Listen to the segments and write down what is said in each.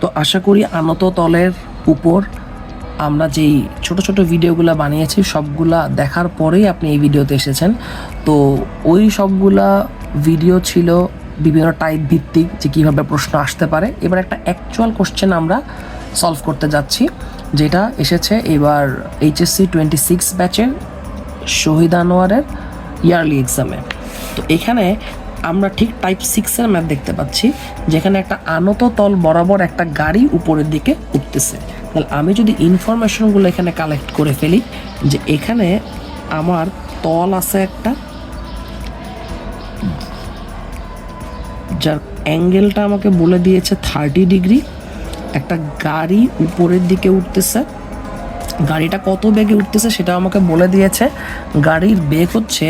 তো আশা করি আনত তলের উপর আমরা যেই ছোট ছোট ভিডিওগুলো বানিয়েছি, সবগুলা দেখার পরেই আপনি এই ভিডিওতে এসেছেন। তো ওই সবগুলা ভিডিও ছিল বিভিন্ন টাইপ ভিত্তিক, যে কীভাবে প্রশ্ন আসতে পারে। এবার একটা অ্যাকচুয়াল কোশ্চেন আমরা সলভ করতে যাচ্ছি, যেটা এসেছে এবার এইচএসসি টোয়েন্টি সিক্স ব্যাচের শহীদ আনোয়ারের ইয়ারলি এক্সামে তো এখানে আমরা ঠিক টাইপ সিক্সের ম্যাপ দেখতে পাচ্ছি, যেখানে একটা আনত তল বরাবর একটা গাড়ি উপরের দিকে উঠতেছে। তাহলে আমি যদি ইনফরমেশনগুলো এখানে কালেক্ট করে ফেলি, যে এখানে আমার তল আছে একটা, যার অ্যাঙ্গেলটা আমাকে বলে দিয়েছে থার্টি ডিগ্রি একটা গাড়ি উপরের দিকে উঠতেছে গাড়িটা কত বেগে উঠতেছে সেটা আমাকে বলে দিয়েছে। গাড়ির বেগ হচ্ছে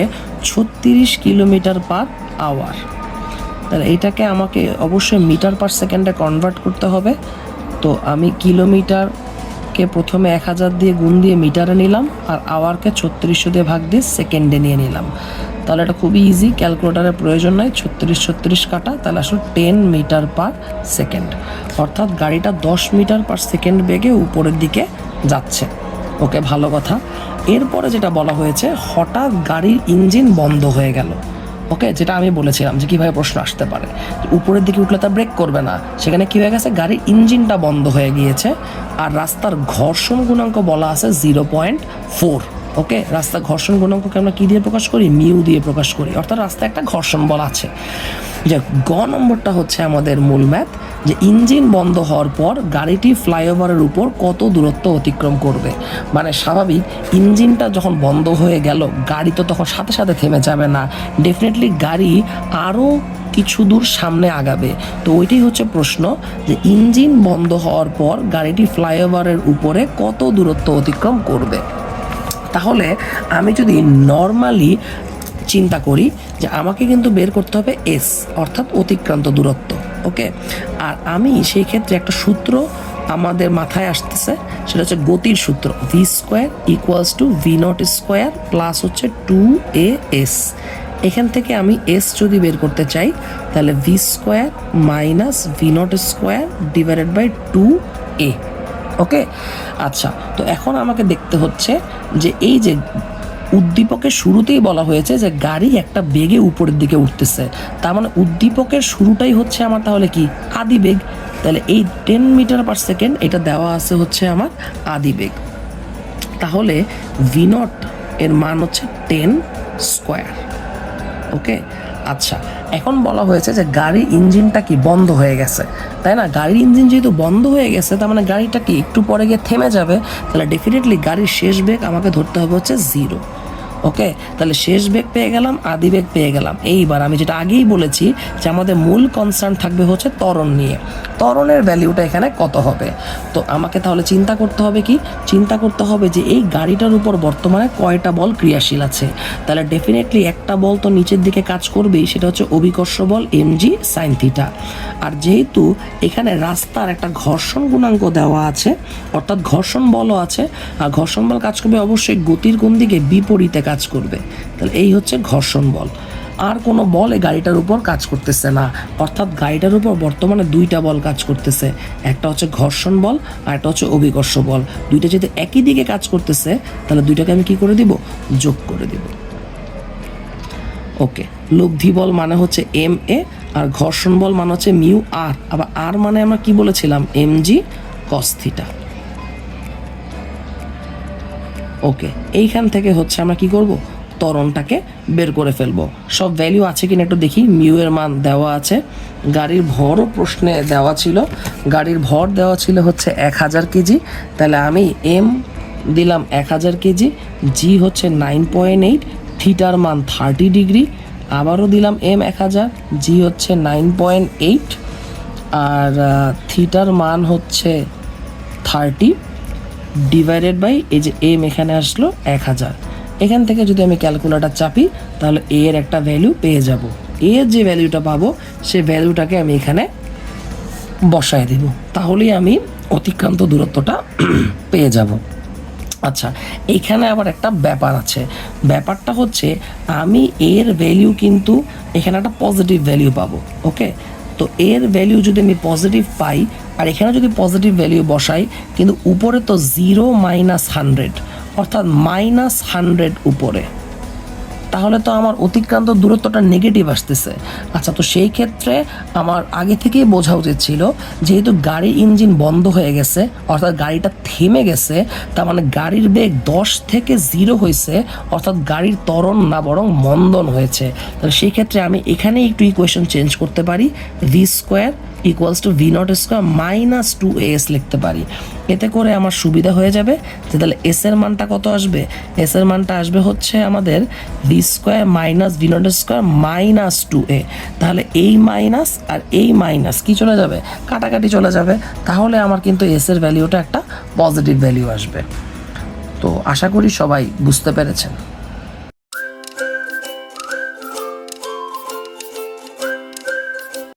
ছত্রিশ কিলোমিটার পার আওয়ার তাহলে এটাকে আমাকে অবশ্যই মিটার পার সেকেন্ডে কনভার্ট করতে হবে। তো আমি কিলোমিটারকে প্রথমে এক হাজার দিয়ে গুণ দিয়ে মিটারে নিলাম আর আওয়ারকে ছত্রিশশো দিয়ে ভাগ দিয়ে সেকেন্ডে নিয়ে নিলাম। তাহলে এটা খুবই ইজি ক্যালকুলেটারের প্রয়োজন নাই, ছত্রিশ ছত্রিশ কাটা, তাহলে আসলে টেন মিটার পার সেকেন্ড। অর্থাৎ গাড়িটা দশ মিটার পার সেকেন্ড বেগে উপরের দিকে যাচ্ছে। ওকে, ভালো কথা। এরপরে যেটা বলা হয়েছে, হঠাৎ গাড়ির ইঞ্জিন বন্ধ হয়ে গেল। ওকে, যেটা আমি বলেছিলাম যে কীভাবে প্রশ্ন আসতে পারে। উপরের দিকে উঠলে তা ব্রেক করবে না। সেখানে কী হয়ে গেছে? গাড়ির ইঞ্জিনটা বন্ধ হয়ে গিয়েছে। আর রাস্তার ঘর্ষণ গুণাঙ্ক বলা আছে জিরো পয়েন্ট ফোর। ওকে রাস্তা ঘর্ষণ গুণাঙ্ককে আমরা কী দিয়ে প্রকাশ করি? মিউ দিয়ে প্রকাশ করি। অর্থাৎ রাস্তায় একটা ঘর্ষণ বল আছে। যে গ নম্বরটা হচ্ছে আমাদের মূল ম্যাথ। যে ইঞ্জিন বন্ধ হওয়ার পর গাড়িটি ফ্লাইওভারের উপর কত দূরত্ব অতিক্রম করবে? মানে স্বাভাবিক, ইঞ্জিনটা যখন বন্ধ হয়ে গেল, গাড়ি তো তখন সাথে সাথে থেমে যাবে না। ডেফিনেটলি গাড়ি আরও কিছু দূর সামনে আগাবে। তো ওইটাই হচ্ছে প্রশ্ন যে ইঞ্জিন বন্ধ হওয়ার পর গাড়িটি ফ্লাইওভারের উপরে কত দূরত্ব অতিক্রম করবে? তাহলে আমি যদি নর্মালি চিন্তা করি যে আমাকে কিন্তু বের করতে হবে এস অর্থাৎ অতিক্রান্ত দূরত্ব। ওকে? আর আমি সেই ক্ষেত্রে একটা সূত্র আমাদের মাথায় আসতেছে, সেটা হচ্ছে গতির সূত্র। V square equals two V not square plus হচ্ছে টু এ এস এখান থেকে আমি এস যদি বের করতে চাই, তাহলে V square minus V not square divided by two A okay? আচ্ছা তো এখন আমাকে দেখতে হচ্ছে যে এই যে উদ্দীপকের শুরুতেই বলা হয়েছে যে গাড়ি একটা বেগে উপরের দিকে উঠতেছে। তার মানে উদ্দীপকের শুরুটাই হচ্ছে আমার তাহলে কি আদি বেগ? তাহলে এই টেন মিটার পার সেকেন্ড এটা দেওয়া আছে হচ্ছে আমার আদি বেগ। তাহলে ভি নট এর মান হচ্ছে টেন স্কোয়ার ওকে আচ্ছা এখন বলা হয়েছে যে গাড়ির ইঞ্জিনটা কি বন্ধ হয়ে গেছে। তাই না? গাড়ির ইঞ্জিন যেহেতু বন্ধ হয়ে গেছে, তার মানে গাড়িটা কি একটু পরে গিয়ে থেমে যাবে, তাহলে ডেফিনেটলি গাড়ির শেষ বেগ আমাকে ধরতে হবে হচ্ছে জিরো ওকে? তাহলে শেষ বেগ পেয়ে গেলাম, আদি বেগ পেয়ে গেলাম। এইবার আমি যেটা আগেই বলেছি যে আমাদের মূল কনসার্ন থাকবে হচ্ছে ত্বরণ নিয়ে। ত্বরণের ভ্যালিউটা এখানে কত হবে? তো আমাকে তাহলে চিন্তা করতে হবে কি? চিন্তা করতে হবে যে এই গাড়িটার উপর বর্তমানে কয়টা বল ক্রিয়াশীল আছে? তাহলে ডেফিনেটলি একটা বল তো নিচের দিকে কাজ করবেই, সেটা হচ্ছে অভিকর্ষ বল এমজি সাইন থিটা আর যেহেতু এখানে রাস্তার একটা ঘর্ষণ গুণাঙ্ক দেওয়া আছে, অর্থাৎ ঘর্ষণ বলও আছে, আর ঘর্ষণ বল কাজ করবে অবশ্যই গতির কোন দিকে বিপরীতে কাজ করবে। তাহলে এই হচ্ছে ঘর্ষণ বল। আর কোনো বল গাড়িটার উপর কাজ করতেছে না। অর্থাৎ গাড়িটার উপর বর্তমানে দুইটা বল কাজ করতেছে। একটা হচ্ছে ঘর্ষণ বল আর একটা হচ্ছে অভিকর্ষ বল। দুইটা যদি একই দিকে কাজ করতেছে, তাহলে দুইটাকে আমি কি করে দিব? যোগ করে দিব। ওকে, লব্ধি বল মানে হচ্ছে এম এ আর ঘর্ষণ বল মানে হচ্ছে মিউ আর। আবার আর মানে আমরা কি বলেছিলাম? এম জি কস্থিটা ওকে, এইখান থেকে হচ্ছে আমরা কি করব? তরণটাকে বের করে ফেলব। সব ভ্যালু আছে কিনা একটু দেখি। মিউ এর মান দেওয়া আছে। গাড়ির ভরও প্রশ্নে দেওয়া ছিল। গাড়ির ভর দেওয়া ছিল হচ্ছে এক হাজার কেজি। তাহলে আমি এম দিলাম এক হাজার কেজি। জি হচ্ছে নাইন পয়েন্ট এইট থিটার মান থার্টি ডিগ্রি আবারও দিলাম এম এক হাজার জি হচ্ছে নাইন পয়েন্ট এইট আর থিটার মান হচ্ছে থার্টি ডিভাইডেড বাই এই যে এম এখানে আসলো এক হাজার। এখান থেকে যদি আমি ক্যালকুলেটার চাপি, তাহলে এ এর একটা ভ্যালু পেয়ে যাব। এ এর যে ভ্যালুটা পাবো সে ভ্যালুটাকে আমি এখানে বসায় দেব। তাহলেই আমি অতিক্রান্ত দূরত্বটা পেয়ে যাব। আচ্ছা এখানে আবার একটা ব্যাপার আছে। ব্যাপারটা হচ্ছে, আমি এর ভ্যালু কিন্তু এখানে একটা পজিটিভ ভ্যালু পাবো ওকে তো এর ভ্যালিউ যদি আমি পজিটিভ পাই, আর এখানে যদি পজিটিভ ভ্যালিউ বসাই, কিন্তু উপরে তো জিরো মাইনাস হান্ড্রেড অর্থাৎ মাইনাস হান্ড্রেড উপরে। তাহলে তো আমার অতিক্রান্ত দূরত্বটা নেগেটিভ আসতেছে। আচ্ছা তো সেই ক্ষেত্রে আমার আগে থেকেই বোঝা উচিত ছিল, যেহেতু গাড়ির ইঞ্জিন বন্ধ হয়ে গেছে, অর্থাৎ গাড়িটা থেমে গেছে, তার মানে গাড়ির বেগ দশ থেকে জিরো হয়েছে, অর্থাৎ গাড়ির ত্বরণ না বরং মন্দন হয়েছে। তাহলে সেই ক্ষেত্রে আমি এখানেই একটু ইকুয়েশন চেঞ্জ করতে পারি V square equals two V not square minus two S লিখতে পারি। এতে করে আমার সুবিধা হয়ে যাবে যে তাহলে এস এর মানটা কত আসবে? এস এর মানটা আসবে হচ্ছে আমাদের V square minus V not square minus two A তাহলে এই মাইনাস আর এই মাইনাস কি চলে যাবে? কাটাকাটি চলে যাবে। তাহলে আমার কিন্তু এস এর ভ্যালিউটা একটা পজিটিভ ভ্যালিউ আসবে। তো আশা করি সবাই বুঝতে পেরেছেন।